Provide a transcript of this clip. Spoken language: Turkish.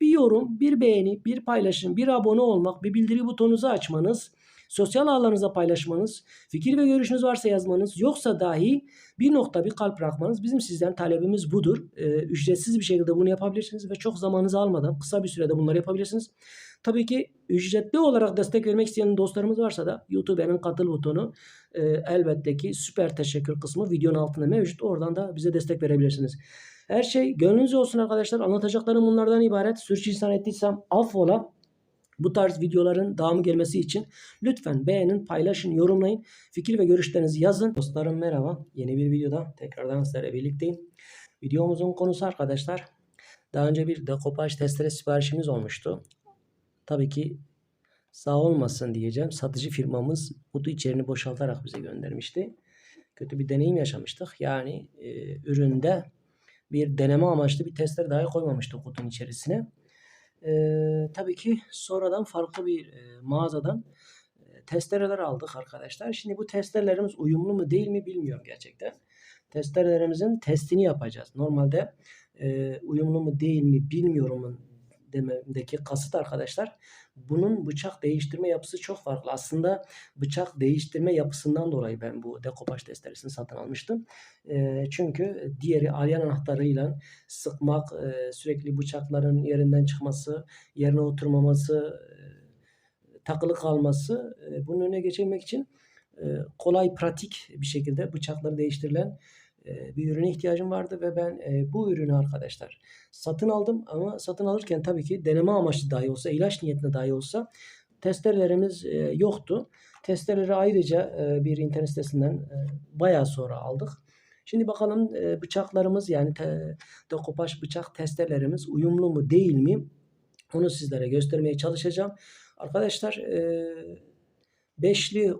Bir yorum, bir beğeni, bir paylaşım, bir abone olmak, bir bildiri butonunuzu açmanız, sosyal ağlarınıza paylaşmanız, fikir ve görüşünüz varsa yazmanız, yoksa dahi bir nokta bir kalp bırakmanız bizim sizden talebimiz budur. Ee, ücretsiz bir şekilde bunu yapabilirsiniz ve çok zamanınızı almadan kısa bir sürede bunları yapabilirsiniz. Tabii ki ücretli olarak destek vermek isteyen dostlarımız varsa da YouTube'un katıl butonu e, elbette ki süper teşekkür kısmı videonun altında mevcut. Oradan da bize destek verebilirsiniz. Her şey gönlünüzce olsun arkadaşlar. Anlatacaklarım bunlardan ibaret. Sürçülisan ettiysem affola. Bu tarz videoların devamı gelmesi için lütfen beğenin, paylaşın, yorumlayın. Fikir ve görüşlerinizi yazın. Dostlarım merhaba. Yeni bir videoda tekrardan sizlerle birlikteyim. Videomuzun konusu arkadaşlar. Daha önce bir dekopaj testere siparişimiz olmuştu. Tabii ki sağ olmasın diyeceğim. Satıcı firmamız kutu içerini boşaltarak bize göndermişti. Kötü bir deneyim yaşamıştık. Yani e, üründe bir deneme amaçlı bir testleri dahi koymamıştı kutunun içerisine. E, tabii ki sonradan farklı bir e, mağazadan e, testereler aldık arkadaşlar. Şimdi bu testerelerimiz uyumlu mu değil mi bilmiyorum gerçekten. Testerelerimizin testini yapacağız. Normalde e, uyumlu mu değil mi bilmiyorumun dememdeki kasıt arkadaşlar bunun bıçak değiştirme yapısı çok farklı. Aslında bıçak değiştirme yapısından dolayı ben bu dekopaj testeresini satın almıştım. E, çünkü diğeri alyan anahtarıyla sıkmak, e, sürekli bıçakların yerinden çıkması, yerine oturmaması, e, takılı kalması e, bunun önüne geçirmek için kolay, pratik bir şekilde bıçakları değiştirilen e, bir ürüne ihtiyacım vardı ve ben e, bu ürünü arkadaşlar satın aldım ama satın alırken tabii ki deneme amaçlı dahi olsa, ilaç niyetine dahi olsa testerelerimiz e, yoktu. Testereleri ayrıca e, bir internet sitesinden e, bayağı sonra aldık. Şimdi bakalım e, bıçaklarımız yani te, dekopaj bıçak testerelerimiz uyumlu mu değil mi? Onu sizlere göstermeye çalışacağım. Arkadaşlar e, beşli